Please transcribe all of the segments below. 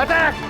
Attack!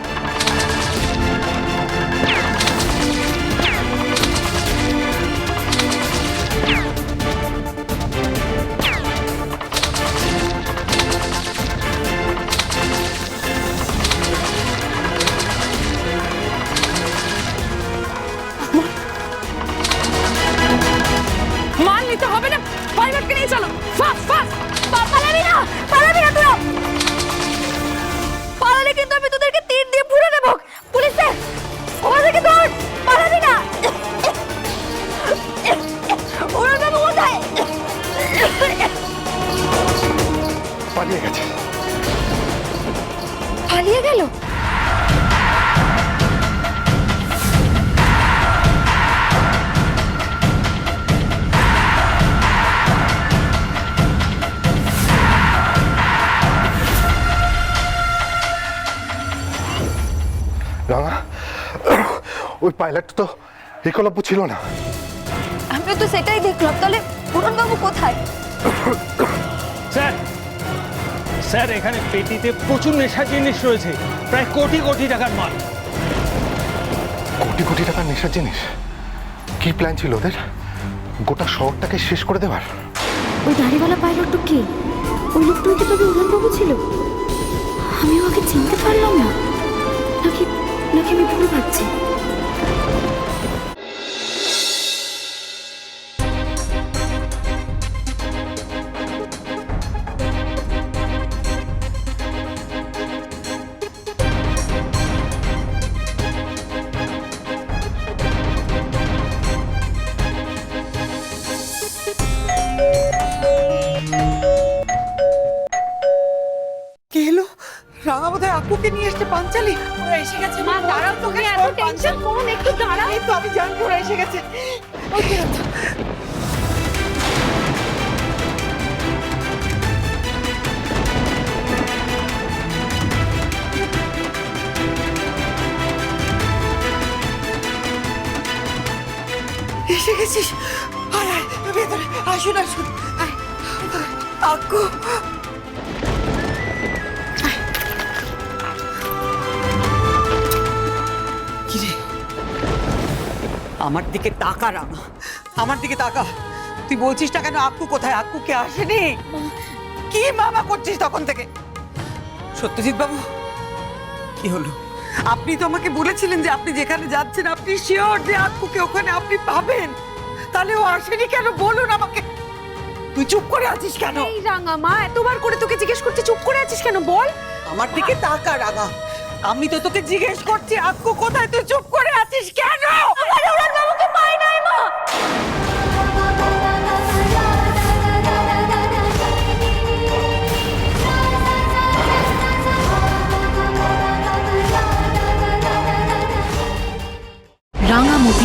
পালিয়ে গেছে। পালিয়ে গেল? রাঙা ওই পাইলট তো একলব্য ছিল না। আমিও তো সেটাই দেখলাম। তাহলে পুরন বাবু কোথায়? স্যার স্যার এখানে পেটিতে প্রচুর নেশা জিনিস রয়েছে। প্রায় কোটি কোটি টাকার মাল। কোটি কোটি টাকার নেশার জিনিস? কি প্ল্যান ছিল ওদের? গোটা শহরটাকে শেষ করে দেবার ওই দাড়িওয়ালা পাইলটটা কে? ওই লোকটাই কি তবে উড়ানবাবু ছিল। আমি ওকে চিনতে পারলাম না। নাকি নাকি আমি ভুল ভাবছি? রাঙা বোধহয় আপুকে নিয়ে এসছে পাঞ্চালি? ওরা এসে গেছে। মা দাঁড়াও তোকে এত টেনশন করুন একটু দাঁড়াও। এই তো আমি জানব ওরা এসে গেছে। এসে গেছিস? আয় ভেতরে আসুন আসুন। আয়। আক্কু। আমার দিকে তাকা রামা আমার দিকে তাকা। তুই বলছিস না কেন আক্কু কোথায়? আক্কু কে আসেনি? কি মামা করছিস তখন থেকে? সত্যজিৎ বাবু কি হলো? আপনি তো আমাকে বলেছিলেন যে আপনি যেখানে যাচ্ছেন আপনি শিওর যে আক্কুকে ওখানে আপনি পাবেন। তাহলে ও আসেনি কেন? বলুন আমাকে। তুই চুপ করে আছিস কেন? এই রাঙা মা এতবার করে তোকে জিজ্ঞেস করতে চুপ করে আছিস কেন? বল। আমার দিকে তাকা রাগা আমি তো তোকে জিজ্ঞেস করছি আক্কু কোথায়? তুই চুপ করে